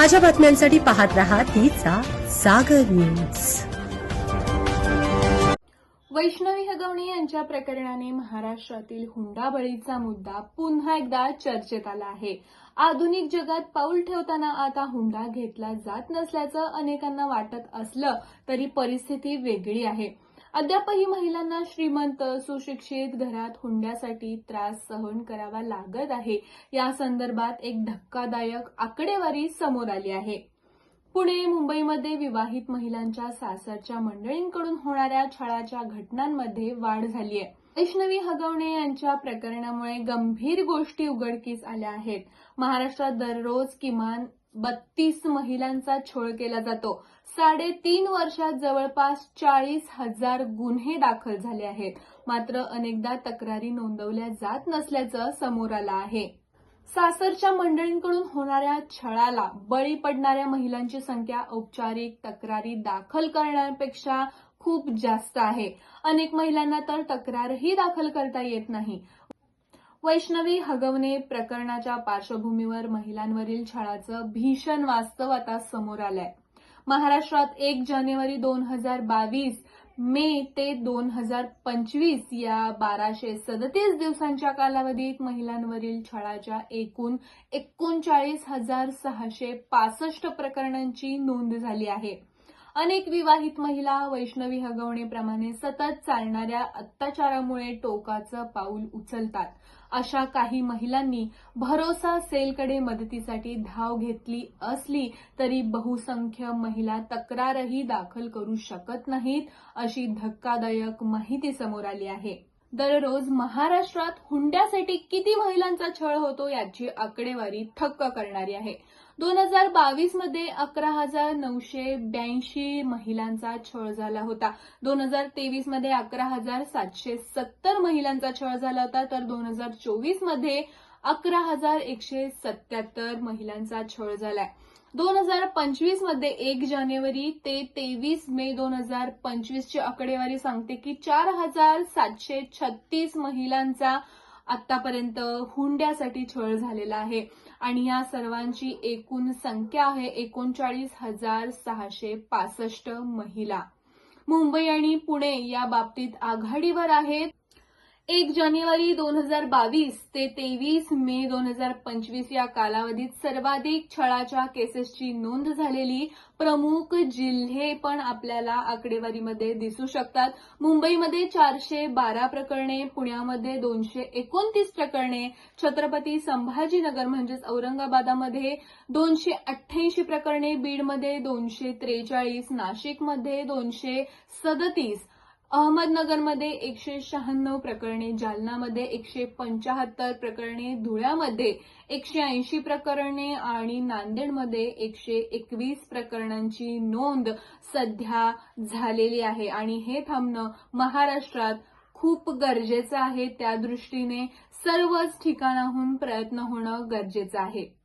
ताज्या बातम्यांसाठी पाहत राहा तिचा सागर न्यूज. वैष्णवी हगवणे यांच्या प्रकरणाने महाराष्ट्रातील हुंडाबळीचा मुद्दा पुन्हा एकदा चर्चेत आला आहे. आधुनिक जगात पाऊल ठेवताना आता हुंडा घेतला जात नसल्याचं अनेकांना वाटत असलं तरी परिस्थिती वेगळी आहे. अद्यापही महिलांना श्रीमंत सुशिक्षित घरात हुंड्यासाठी त्रास सहन करावा लागत आहे. या संदर्भात एक धक्कादायक आकडेवारी समोर आली आहे. पुणे मुंबईमध्ये विवाहित महिलांच्या सासरच्या मंडळींकडून होणाऱ्या छळाच्या घटनांमध्ये वाढ झाली आहे. वैष्णवी हगवणे यांच्या प्रकरणामुळे गंभीर गोष्टी उघडकीस आल्या आहेत. महाराष्ट्रात दररोज किमान बत्तीस महिलांचा छळ केला जातो. साडेतीन वर्षात जवळपास चाळीस हजार गुन्हे दाखल झाले आहेत. मात्र अनेकदा तक्रारी नोंदवल्या जात नसल्याचं समोर आलं आहे. सासरच्या मंडळींकडून होणाऱ्या छळाला बळी पडणाऱ्या महिलांची संख्या औपचारिक तक्रारी दाखल करण्यापेक्षा खूप जास्त आहे. अनेक महिलांना तर तक्रारही दाखल करता येत नाही. वैष्णवी हगवणे प्रकरणाच्या पार्श्वभूमीवर महिलांवरील छळाचं भीषण वास्तव आता समोर आलंय. महाराष्ट्रात एक जानेवारी दोन हजार बावीस मे ते दोन हजार पंचवीस या बाराशे सदतीस दिवसांच्या कालावधीत महिलांवरील छळाच्या एकूण एकोणचाळीस हजार सहाशे पासष्ट प्रकरणांची नोंद झाली आहे. अनेक विवाहित महिला वैष्णवी हगवणेप्रमाणे सतत चालणाऱ्या अत्याचारामुळे टोकाचं पाऊल उचलतात. अशा काही महिलांनी भरोसा सेलकडे मदतीसाठी धाव घेतली असली तरी बहुसंख्य महिला तक्रारही दाखल करू शकत नाहीत अशी धक्कादायक माहिती समोर आली आहे. दररोज महाराष्ट्रात हुंड्यासाठी किती महिलांचा छळ होतो याची आकडेवारी थक्क करणारी आहे. दोन हजार बावीसमध्ये अकरा हजार नऊशे ब्याऐंशी महिलांचा छळ झाला होता. दोन हजार तेवीसमध्ये अकरा हजार सातशे सत्तर महिलांचा छळ झाला होता. तर दोन हजार चोवीसमध्ये अकरा हजार एकशे सत्याहत्तर महिलांचा छळ झालाय. दोन हजार पंचवीसमध्ये एक जानेवारी ते तेवीस मे दोन हजार पंचवीसची आकडेवारी सांगते की चार हजार सातशे छत्तीस महिलांचा आतापर्यंत हुंड्यासाठी छळ झालेला आहे. आणि या सर्वांची एकूण संख्या आहे एकोणचाळीस हजार सहाशे पासष्ट महिला. मुंबई आणि पुणे या बाबतीत आघाडीवर आहेत. एक जानेवारी दोन हजार बावीस ते तेवीस मे दोन हजार पंचवीस या कालावधीत सर्वाधिक छळाच्या केसेसची नोंद झालेली प्रमुख जिल्हे पण आपल्याला आकडेवारीमध्ये दिसू शकतात. मुंबईमध्ये चारशे बारा प्रकरणे पुण्यामध्ये दोनशे एकोणतीस प्रकरणे छत्रपती संभाजीनगर म्हणजेच औरंगाबादामध्ये दोनशे अठ्ठ्याऐंशी प्रकरणे बीडमध्ये दोनशे त्रेचाळीस नाशिकमध्ये दोनशे सदतीस अहमदनगरमध्ये एकशे शहाण्णव प्रकरणे जालनामध्ये एकशे पंचाहत्तर प्रकरणे धुळ्यामध्ये एकशे ऐंशी प्रकरणे आणि नांदेडमध्ये एकशे एकवीस प्रकरणांची नोंद सध्या झालेली आहे. आणि हे थांबणं महाराष्ट्रात खूप गरजेचं आहे. त्या दृष्टीने सर्वच ठिकाणाहून प्रयत्न होणं गरजेचं आहे.